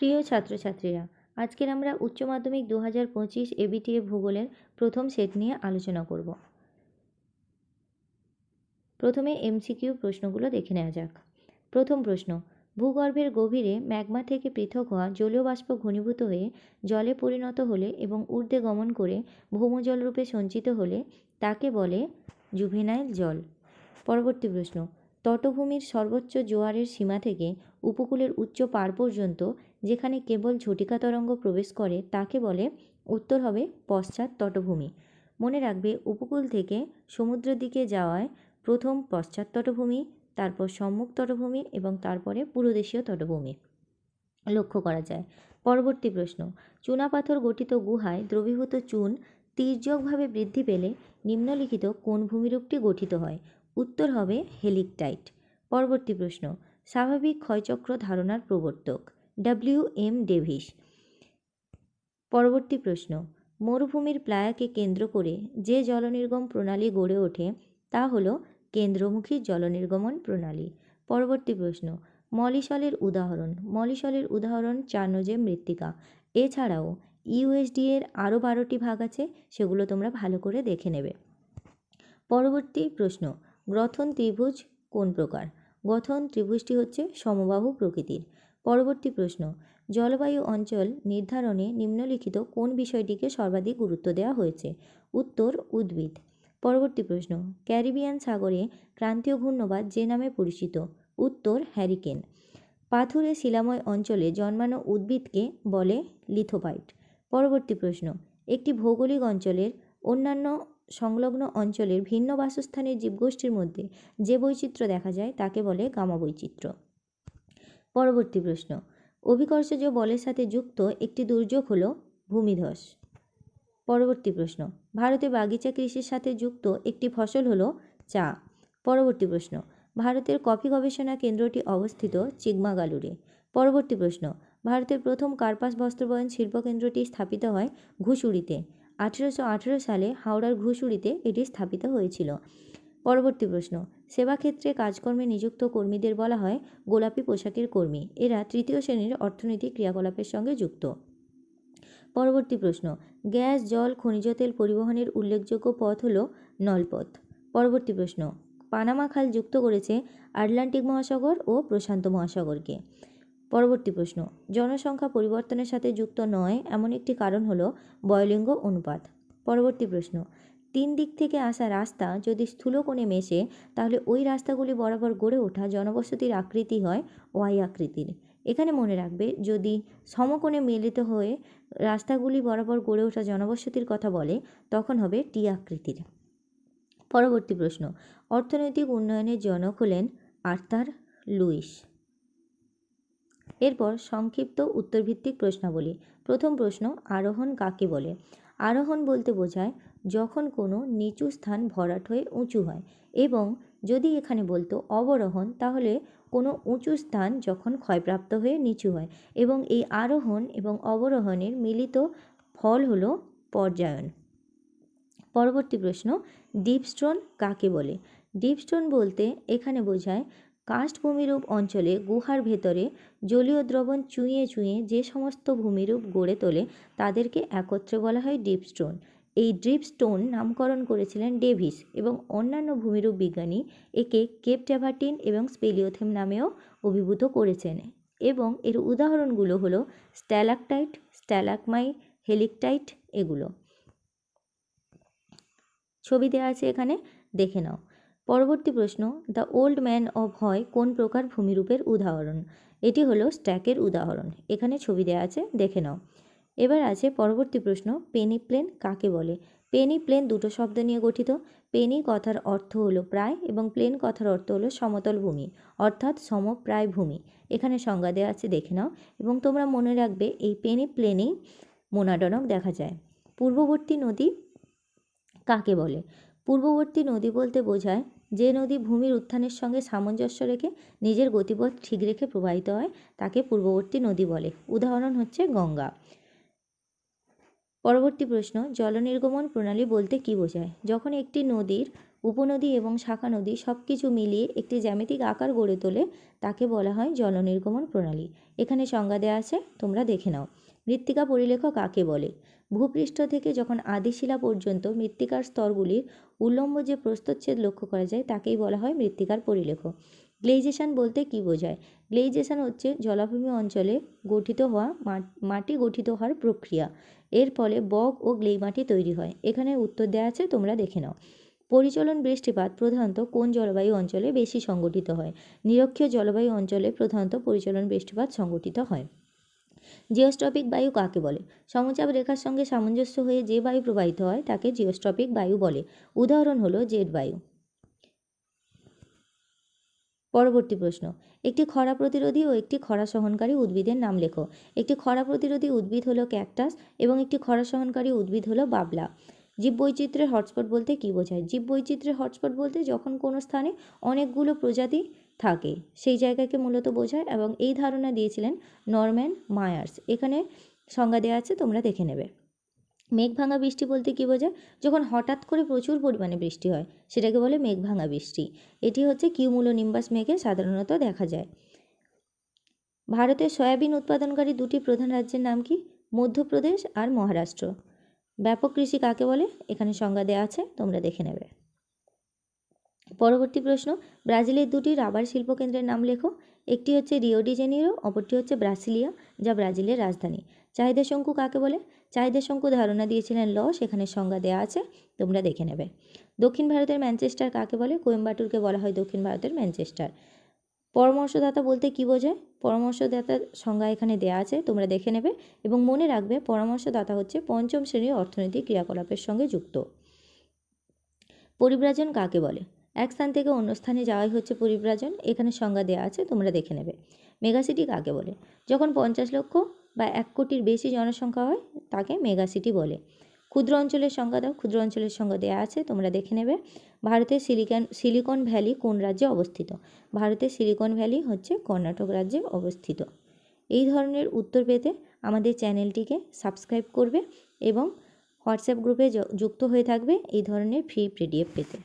প্রিয় ছাত্রছাত্রীরা, আজকের আমরা উচ্চ মাধ্যমিক দু হাজার পঁচিশ এবিটিএ ভূগোলের প্রথম সেট নিয়ে আলোচনা করব। প্রথমে এমসিকিউ প্রশ্নগুলো দেখে নেওয়া যাক। প্রথম প্রশ্ন, ভূগর্ভের গভীরে ম্যাগমা থেকে পৃথক হওয়া জলীয় বাষ্প ঘনীভূত হয়ে জলে পরিণত হলে এবং ঊর্ধ্বে গমন করে ভৌমজল রূপে সঞ্চিত হলে তাকে বলে জুভেনাইল জল। পরবর্তী প্রশ্ন তটভূমির সর্বোচ্চ জোয়ারের সীমা থেকে উপকূলের উচ্চ পার পর্যন্ত, যেখানে কেবল ঝটিকা তরঙ্গ প্রবেশ করে, তাকে বলে উত্তর হবে পশ্চাৎ তটভূমি। মনে রাখবে, উপকূল থেকে সমুদ্রের দিকে যাওয়ায় প্রথম পশ্চাৎ তটভূমি, তারপর সম্মুখ তটভূমি এবং তারপরে পুরোদেশীয় তটভূমি। লক্ষ্য করা যায়। পরবর্তী প্রশ্ন। চুনাপাথর গঠিত গুহায় দ্রবীভূত চুন তির্যকভাবে বৃদ্ধি পেলে নিম্নলিখিত কোন ভূমিরূপটি গঠিত হয়? উত্তর হবে হেলিকটাইট। পরবর্তী প্রশ্ন, স্বাভাবিক ক্ষয়চক্র ধারণার প্রবর্তক ডাব্লিউ এম ডেভিস পরবর্তী প্রশ্ন, মরুভূমির প্লায়াকে কেন্দ্র করে যে জলনির্গম প্রণালী গড়ে ওঠে, তা হল কেন্দ্রমুখী জলনির্গমন প্রণালী। পরবর্তী প্রশ্ন, মলিসলের উদাহরণ মলিসলের উদাহরণ চারনোজে মৃত্তিকা। এছাড়াও ইউএসডি এর আরও বারোটি ভাগ আছে, সেগুলো তোমরা ভালো করে দেখে নেবে। পরবর্তী প্রশ্ন গ্রথন ত্রিভুজ কোন প্রকার? গঠন ত্রিভুজটি হচ্ছে সমবাহু প্রকৃতির। পরবর্তী প্রশ্ন, জলবায়ু অঞ্চল নির্ধারণে নিম্নলিখিত কোন বিষয়টিকে সর্বাধিক গুরুত্ব দেওয়া হয়েছে? উত্তর, উদ্ভিদ। পরবর্তী প্রশ্ন, ক্যারিবিয়ান সাগরে ক্রান্তীয় ঘূর্ণবাদ যে নামে পরিচিত? উত্তর, হ্যারিকেন। পাথুরে শিলাময় অঞ্চলে জন্মানো উদ্ভিদকে বলে লিথোপাইট পরবর্তী প্রশ্ন, একটি ভৌগোলিক অঞ্চলের অন্যান্য সংলগ্ন অঞ্চলের ভিন্ন বাসস্থানের জীবগোষ্ঠীর মধ্যে যে বৈচিত্র্য দেখা যায় তাকে বলে গামা বৈচিত্র্য পরবর্তী প্রশ্ন, অভিকর্ষজ বলের সাথে যুক্ত একটি দুর্যোগ হল ভূমিধস। পরবর্তী প্রশ্ন, ভারতে বাগিচা কৃষির সাথে যুক্ত একটি ফসল হল চা। পরবর্তী প্রশ্ন, ভারতের কফি গবেষণা কেন্দ্রটি অবস্থিত চিকমাগালুরে। পরবর্তী প্রশ্ন, ভারতের প্রথম কার্পাস বস্ত্রবয়ন শিল্পকেন্দ্রটি স্থাপিত হয় ঘুষুড়িতে। আঠেরোশো আঠেরো সালে হাওড়ার ঘুষুড়িতে এটি স্থাপিত হয়েছিল। পরবর্তী প্রশ্ন, সেবাক্ষেত্রে কাজকর্মে নিযুক্ত কর্মীদের বলা হয় গোলাপি পোশাকের কর্মী। এরা তৃতীয় শ্রেণির অর্থনৈতিক ক্রিয়াকলাপের সঙ্গে যুক্ত। পরবর্তী প্রশ্ন, গ্যাস, জল, খনিজ তেল পরিবহনের উল্লেখযোগ্য পথ হল নলপথ। পরবর্তী প্রশ্ন, পানামা খাল যুক্ত করেছে আটলান্টিক মহাসাগর ও প্রশান্ত মহাসাগরকে। পরবর্তী প্রশ্ন, জনসংখ্যা পরিবর্তনের সাথে যুক্ত নয় এমন একটি কারণ হলো বয়লিঙ্গ অনুপাত। পরবর্তী প্রশ্ন, তিন দিক থেকে আসা রাস্তা যদি স্থূলকোণে মেশে, তাহলে ওই রাস্তাগুলি বরাবর গড়ে ওঠা জনবসতির আকৃতি হয় ওয়াই আকৃতির। এখানে মনে রাখবে, যদি সমকোণে মিলিত হয়ে রাস্তাগুলি বরাবর গড়ে ওঠা জনবসতির কথা বলে, তখন হবে টি আকৃতির। পরবর্তী প্রশ্ন, অর্থনৈতিক উন্নয়নের জনক হলেন আর্থার লুইস। এরপর সংক্ষিপ্ত উত্তরভিত্তিক প্রশ্নাবলী। প্রথম প্রশ্ন, আরোহণ কাকে বলে? আরোহণ বলতে বোঝায় যখন কোনো নিচু স্থান ভরাট হয়ে উঁচু হয় এবং যদি এখানে বলতো অবরোহণ, তাহলে কোনো উঁচু স্থান যখন ক্ষয়প্রাপ্ত হয়ে নিচু হয় এবং এই আরোহণ এবং অবরোহণের মিলিত ফল হলো পর্যায়ন। পরবর্তী প্রশ্ন ডিপস্টোন কাকে বলে? ডিপস্টোন বলতে এখানে বোঝায় কাস্ট ভূমিরূপ অঞ্চলে গুহার ভেতরে জলীয় দ্রবণ চুঁইয়ে চুঁয়ে যে সমস্ত ভূমিরূপ গড়ে তোলে তাদেরকে একত্রে বলা হয় ডিপস্টোন এই ড্রিপস্টোন নামকরণ করেছিলেন ডেভিস এবং অন্যান্য ভূমিরূপ বিজ্ঞানী একে কেপ ট্যাভার্টিন এবং স্পেলিওথেম নামেও অভিভূত করেছেন এবং এর উদাহরণগুলো হলো স্ট্যালাকটাইট স্ট্যালাকমাইট হেলিকটাইট এগুলো। ছবি দেওয়া আছে এখানে, দেখে নাও। পরবর্তী প্রশ্ন, দ্য ওল্ড ম্যান অফ হয় কোন প্রকার ভূমিরূপের উদাহরণ? এটি হলো স্ট্যাকের উদাহরণ। এখানে ছবি দেওয়া আছে, দেখে নাও। এবার আছে পরবর্তী প্রশ্ন, পেনি প্লেন কাকে বলে? পেনি প্লেন দুটো শব্দ নিয়ে গঠিত। পেনি কথার অর্থ হলো প্রায় এবং প্লেন কথার অর্থ হলো সমতল ভূমি, অর্থাৎ সমপ্রায় ভূমি এখানে সংজ্ঞা দেওয়া আছে, দেখে নাও। এবং তোমরা মনে রাখবে, এই পেনি প্লেনেই মোনাডনক দেখা যায়। পূর্ববর্তী নদী কাকে বলে? পূর্ববর্তী নদী বলতে বোঝায় যে নদী ভূমির উত্থানের সঙ্গে সামঞ্জস্য রেখে নিজের গতিপথ ঠিক রেখে প্রবাহিত হয়, তাকে পূর্ববর্তী নদী বলে। উদাহরণ হচ্ছে গঙ্গা। পরবর্তী প্রশ্ন জলনির্গমন প্রণালী বলতে কী বোঝায়? যখন একটি নদীর উপনদী এবং শাখা নদী সব কিছু মিলিয়ে একটি জ্যামিতিক আকার গড়ে তোলে, তাকে বলা হয় জলনির্গমন প্রণালী। এখানে সংজ্ঞা দেওয়া আছে, তোমরা দেখে নাও। মৃত্তিকা পরিলেখ কাকে বলে? ভূপৃষ্ঠ থেকে যখন আদিশিলা পর্যন্ত মৃত্তিকার স্তরগুলির উল্লম্ব যে প্রস্তচ্ছেদ লক্ষ্য করা যায়, তাকেই বলা হয় মৃত্তিকার পরিলেখ গ্লেইজেশন বলতে কী বোঝায়? গ্লেইজেশন হচ্ছে জলাভূমি অঞ্চলে গঠিত হওয়া মাটি গঠিত হওয়ার প্রক্রিয়া। এর ফলে বগ ও গ্লেই মাটি তৈরি হয়। এখানে উত্তর দেওয়া আছে, তোমরা দেখে নাও। পরিচলন বৃষ্টিপাত প্রধানত কোন জলবায়ু অঞ্চলে বেশি সংগঠিত হয়? নিরক্ষীয় জলবায়ু অঞ্চলে প্রধানত পরিচলন বৃষ্টিপাত সংগঠিত হয়। জিওস্ট্রপিক বায়ু কাকে বলে? সমচাপ রেখার সঙ্গে সামঞ্জস্য হয়ে যে বায়ু প্রবাহিত হয় তাকে জিওস্ট্রপিক বায়ু বলে। উদাহরণ হলো জেট বায়ু। পরবর্তী প্রশ্ন। একটি খরা প্রতিরোধী ও একটি খরা সহনকারী উদ্ভিদের নাম লেখো। একটি খরা প্রতিরোধী উদ্ভিদ হলো ক্যাকটাস এবং একটি খরা সহনকারী উদ্ভিদ হলো বাবলা। জীববৈচিত্র্যের হটস্পট বলতে কী বোঝায়? জীববৈচিত্র্যের হটস্পট বলতে যখন কোনো স্থানে অনেকগুলো প্রজাতি থাকে। সেই জায়গাকে মূলত বোঝায় এবং এই ধারণা দিয়েছিলেন নরম্যান মায়ার্স। এখানে সংজ্ঞা দেওয়া আছে, তোমরা দেখে নেবে। মেঘ ভাঙা বৃষ্টি বলতে কী বোঝায়? যখন হঠাৎ করে প্রচুর পরিমাণে বৃষ্টি হয়, সেটাকে বলে মেঘ ভাঙা বৃষ্টি। এটি হচ্ছে কিউমুলোনিম্বাস মেঘে সাধারণত দেখা যায়। ভারতের সয়াবিন উৎপাদনকারী দুটি প্রধান রাজ্যের নাম কি? মধ্যপ্রদেশ আর মহারাষ্ট্র। ব্যাপক কৃষি কাকে বলে? এখানে সংজ্ঞা দেওয়া আছে, তোমরা দেখে নেবে। পরবর্তী প্রশ্ন, ব্রাজিলের দুটি রাবার শিল্পকেন্দ্রের নাম লেখো। একটি হচ্ছে রিও ডি জেনিরো অপরটি হচ্ছে ব্রাসিলিয়া, যা ব্রাজিলের রাজধানী। চাহিদা শঙ্কু কাকে বলে? চাহিদা শঙ্কু ধারণা দিয়েছিলেন ল, সেখানে সংজ্ঞা দেওয়া আছে, তোমরা দেখে নেবে। দক্ষিণ ভারতের ম্যানচেস্টার কাকে বলে? কোয়েম্বাটুরকে বলা হয় দক্ষিণ ভারতের ম্যানচেস্টার। পরামর্শদাতা বলতে কী বোঝায়? পরামর্শদাতার সংজ্ঞা এখানে দেওয়া আছে, তোমরা দেখে নেবে। এবং মনে রাখবে, পরামর্শদাতা হচ্ছে পঞ্চম শ্রেণির অর্থনৈতিক ক্রিয়াকলাপের সঙ্গে যুক্ত। পরিব্রাজন কাকে বলে? এক স্থান থেকে অন্য স্থানে যাওয়াই হচ্ছে পরিব্রাজন। এখানে সংজ্ঞা দেওয়া আছে, তোমরা দেখে নেবে। মেগাসিটি কাকে বলে? যখন পঞ্চাশ লক্ষ বা এক কোটির বেশি জনসংখ্যা হয়, তাকে মেগাসিটি বলে। ক্ষুদ্র অঞ্চলের সংজ্ঞা দাও, ক্ষুদ্র অঞ্চলের সংজ্ঞা দেওয়া আছে, তোমরা দেখে নেবে। ভারতের সিলিকন সিলিকন ভ্যালি কোন রাজ্যে অবস্থিত? ভারতের সিলিকন ভ্যালি হচ্ছে কর্ণাটক রাজ্যে অবস্থিত। এই ধরনের উত্তর পেতে আমাদের চ্যানেলটিকে সাবস্ক্রাইব করবে এবং হোয়াটসঅ্যাপ গ্রুপে যুক্ত হয়ে থাকবে এই ধরনের ফ্রি পিডিএফ পেতে।